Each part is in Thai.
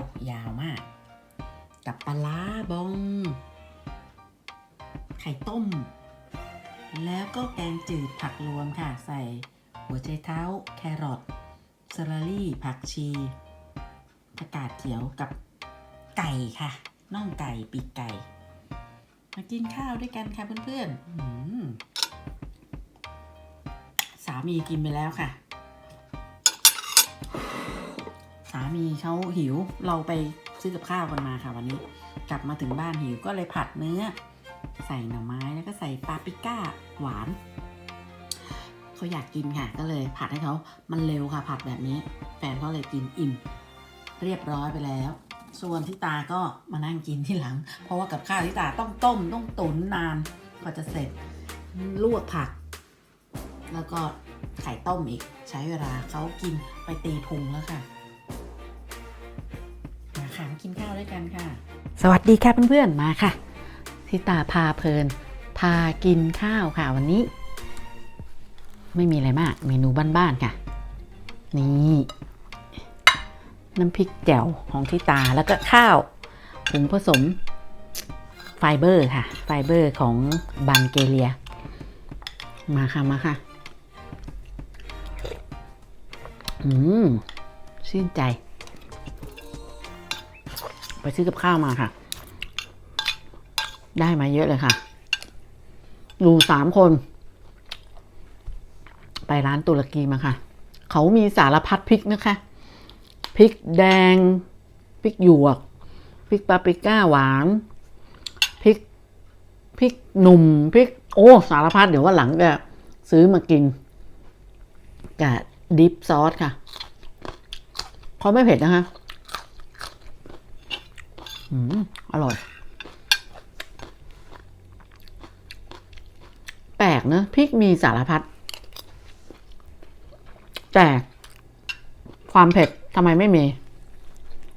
ยาวยาวมาก กับปลาบอง ไข่ต้ม แล้วก็แกงจืดผักรวมค่ะ ใส่หัวใจเท้า แครอทสลารี่ ผักชีผักกาดเขียวกับไก่ค่ะน่องไก่ปีกไก่ มากินข้าวด้วยกันค่ะเพื่อนๆสามีกินไปแล้วค่ะ สามีเขาหิวเราไปซื้อกับข้าวกันมาค่ะวันนี้ กลับมาถึงบ้านหิวก็เลยผัดเนื้อ ใส่หน่อไม้แล้วก็ใส่ปาปริก้าหวานเขาอยากกินค่ะ ก็เลยผัดให้เขามันเร็วค่ะ ผัดแบบนี้ แฟนเขาเลยกินอิ่ม เรียบร้อยไปแล้ว ส่วนที่ตาก็มานั่งกินที่หลัง เพราะว่ากับข้าวที่ตาต้องต้มต้องตุ๋นนานกว่าจะเสร็จลวกผัก แล้วก็ไข่ต้มอีก ใช้เวลาเขากินไปตีพุงแล้วค่ะ ด้วยกันค่ะ สวัสดีค่ะเพื่อนๆ มาค่ะทิตาพาเพลิน พากินข้าวค่ะวันนี้ ไม่มีอะไรมาก เมนูบ้านๆค่ะ นี่น้ำพริกแจ่วของทิตาแล้วก็ข้าวผงผสมไฟเบอร์ค่ะ ไฟเบอร์ของบันเกเลีย มาค่ะมาค่ะ อืม ชื่นใจ ไปซื้อกับข้าวมาค่ะ ได้มาเยอะเลยค่ะ อยู่สามคน ไปร้านตุรกีมาค่ะ เขามีสารพัดพริกนะคะ พริกแดง พริกหยวก พริกปาปริก้าหวาน พริก พริกหนุ่ม พริก โอ้ สารพัดเดี๋ยวว่าหลังจะซื้อมากินกับดิฟซอสค่ะเพราไม่เผ็ดนะคะ อร่อย แปลกเนอะพริกมีสารพัด แต่ความเผ็ดทำไมไม่มี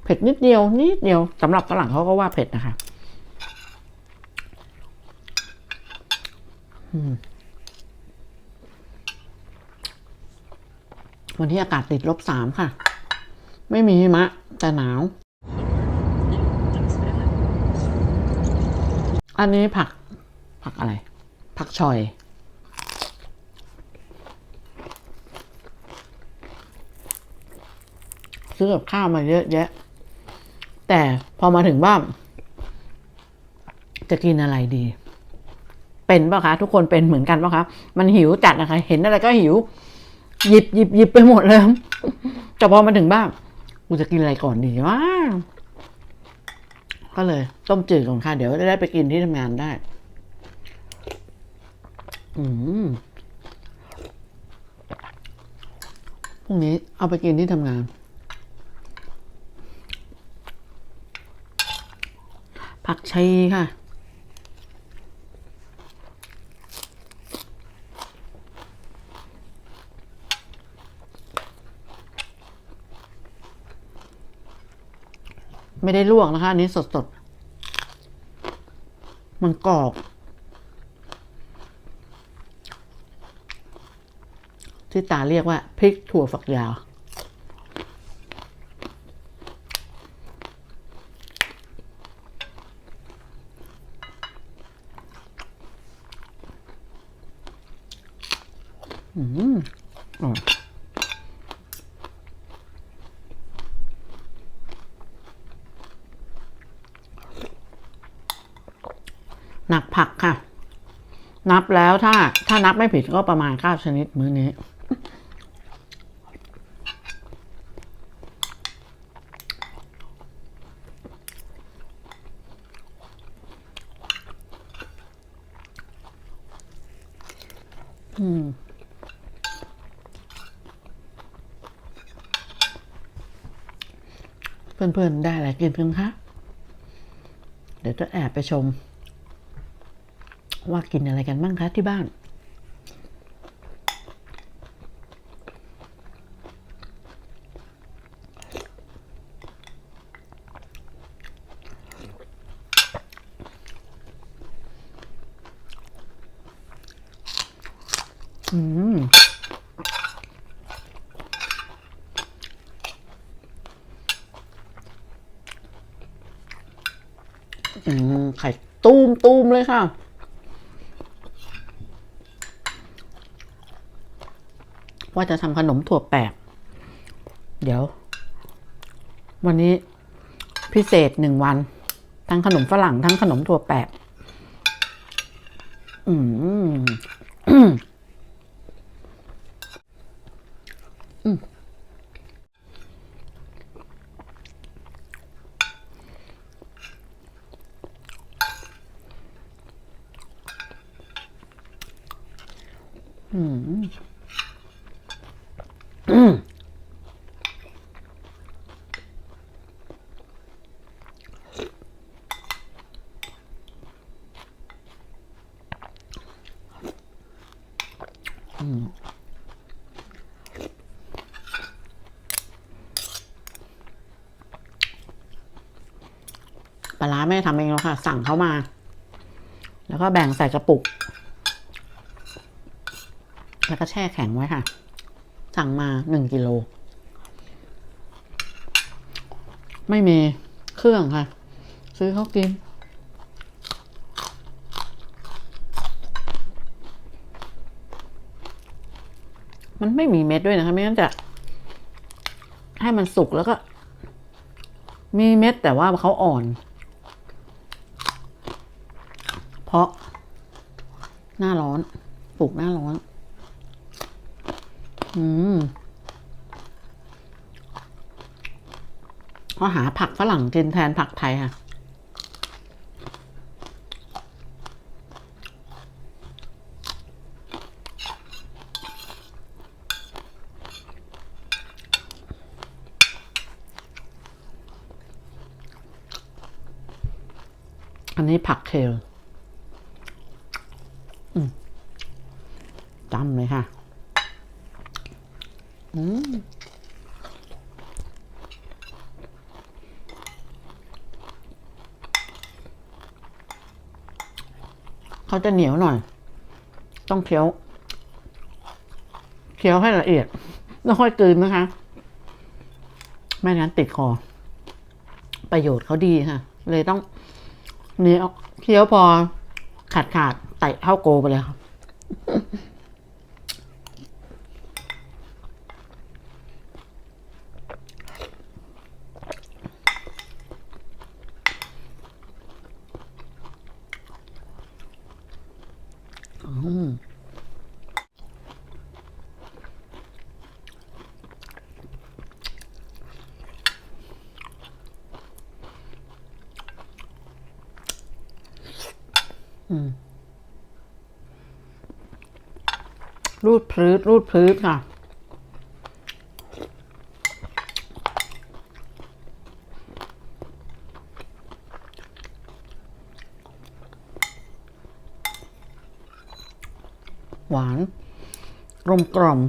เผ็ดนิดเดียว นิดเดียวสำหรับฝรั่งเขาก็ว่าเผ็ดนะคะวันที่อากาศติดลบสามค่ะ ไม่มีหิมะ แต่หนาว อันนี้ผัก ผักอะไร ผักชอยซื้อกับข้าวมาเยอะแยะ แต่พอมาถึงบ้านจะกินอะไรดี เป็นปะคะ ทุกคนเป็นเหมือนกันปะคะ มันหิวจัดนะคะ เห็นอะไรก็หิว หยิบหยิบหยิบไปหมดเลยแต่พอมาถึงบ้านกูจะกินอะไรก่อนดีวะ ก็เลย ต้มจืดก่อนค่ะเดี๋ยวจะได้ไปกินที่ทำงานได้ อืมพรุ่งนี้เอาไปกินที่ทำงาน ผักชีค่ะ ไม่ได้ลวกนะคะ อันนี้สดๆมันกรอบ ที่ตาเรียกว่าพริกถั่วฝักยาว อืมอร่อย หนักผักค่ะ นับแล้วถ้าถ้านับไม่ผิดก็ประมาณเก้าชนิดมื้อนี้ อืมเพื่อนๆ ได้อะไรกินกันคะ เดี๋ยวจะแอบไปชม ว่ากินอะไรกันบ้างคะที่บ้าน อืมไข่ตุ้มตูมเลยค่ะ ว่าจะทำขนมถั่วแปบเดี๋ยว วันนี้พิเศษหนึ่งวัน ทั้งขนมฝรั่งทั้งขนมถั่วแปบอืมอืมอืมอืมอืม ป ลาร้าแม่ทำเองแล้วค่ะ สั่งเขามา แล้วก็แบ่งใส่กระปุก แล้วก็แช่แข็งไว้ค่ะ สั่งมาหนึ่งกิโล ไม่มีเครื่องค่ะ ซื้อเขากินมันไม่มีเม็ดด้วยนะคะ ไม่งั้นจะ ให้มันสุกแล้วก็ มีเม็ดแต่ว่าเขาอ่อน เพ ราะ หน้าร้อน ปลูกหน้าร้อน อืมเขาหาผักฝรั่งกินแทนผักไทยค่ะ อันนี้ผักเคลอืม จำเลยค่ะ อืมเขาจะเหนียวหน่อย ต้องเคี้ยวเคี้ยวให้ละเอียด แล้วค่อยกลืนนะคะ ไม่งั้นติดคอ ประโยชน์เขาดีค่ะ เลยต้องเนี้ยเคี้ยวพอขาดขาดไต่เข้าโกไปเลยครับ อืมอืม รูดพื้นรูดพื้นค่ะ หวานกลมกล่อม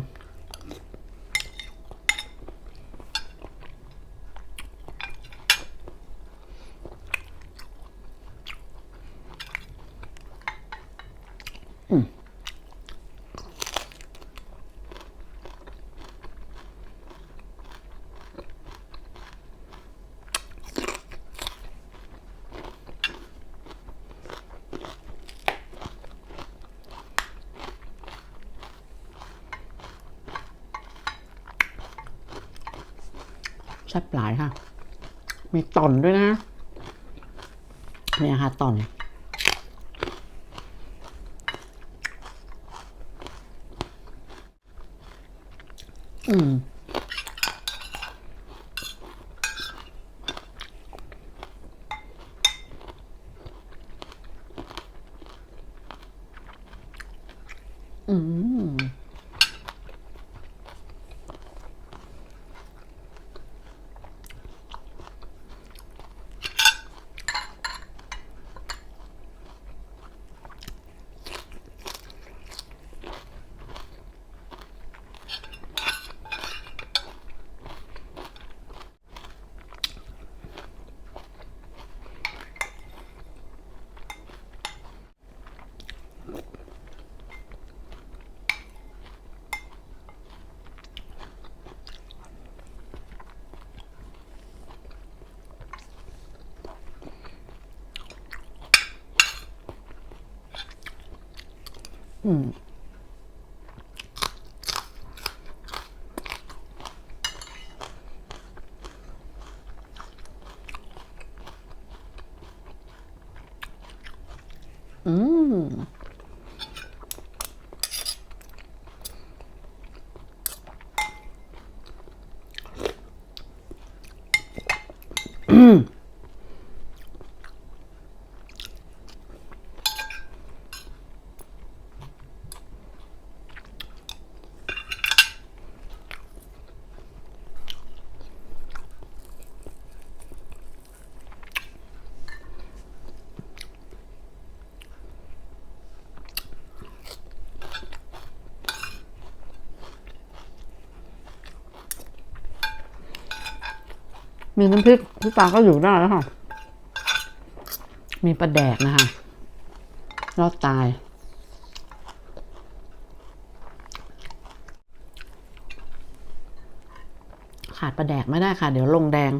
แซ่บหลายค่ะ มีต่อนด้วยนะเนี่ยค่ะต่อนอืมอืม อืมอื มีน้ำพริกพี่ปาก็อยู่ได้แล้วค่ะ มีปลาแดกนะคะ รอดตาย ขาดปลาแดกไม่ได้ค่ะ เดี๋ยวลงแดง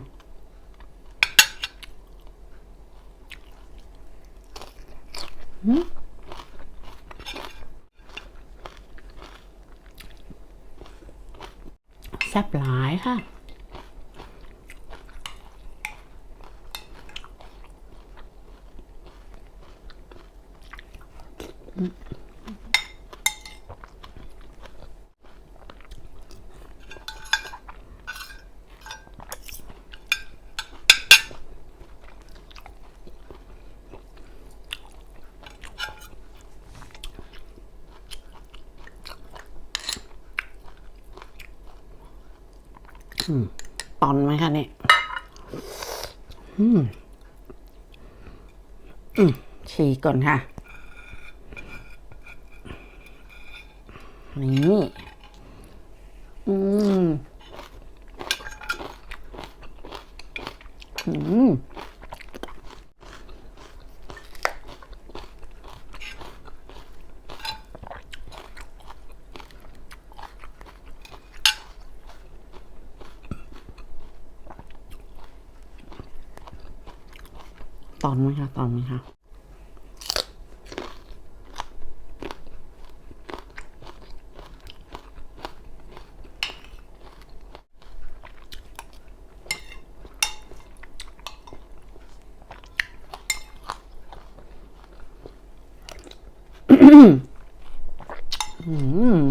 แซ่บหลายค่ะ ตอนไหมคะเนี่ยฉีกก่อนค่ะ นี่ อืม อืม ต อนไหมคะตอนไหมคะอืม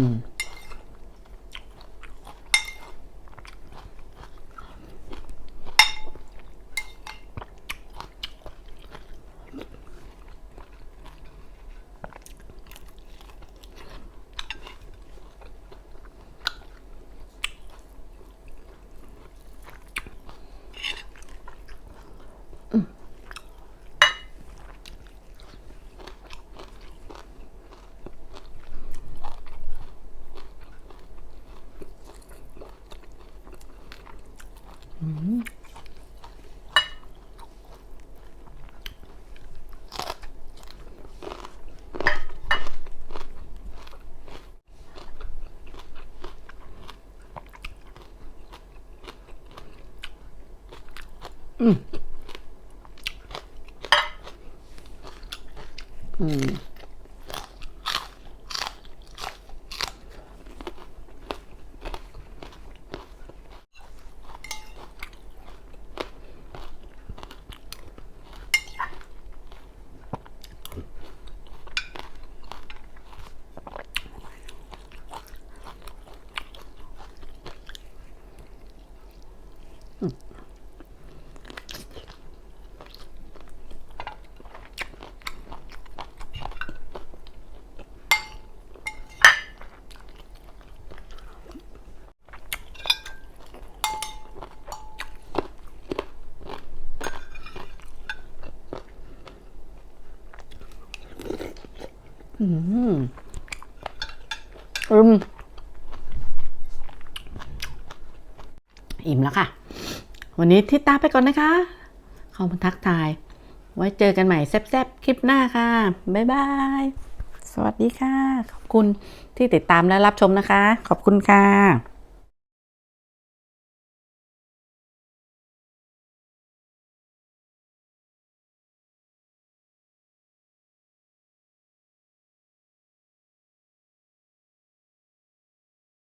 อืมอืม อืมอิ่มแล้วค่ะ วันนี้ทิตาไปก่อนนะคะเข้ามาทักทาย ไว้เจอกันใหม่แซ่บๆ คลิปหน้าค่ะ บ๊ายบาย สวัสดีค่ะ ขอบคุณที่ติดตามและรับชมนะคะ ขอบคุณค่ะ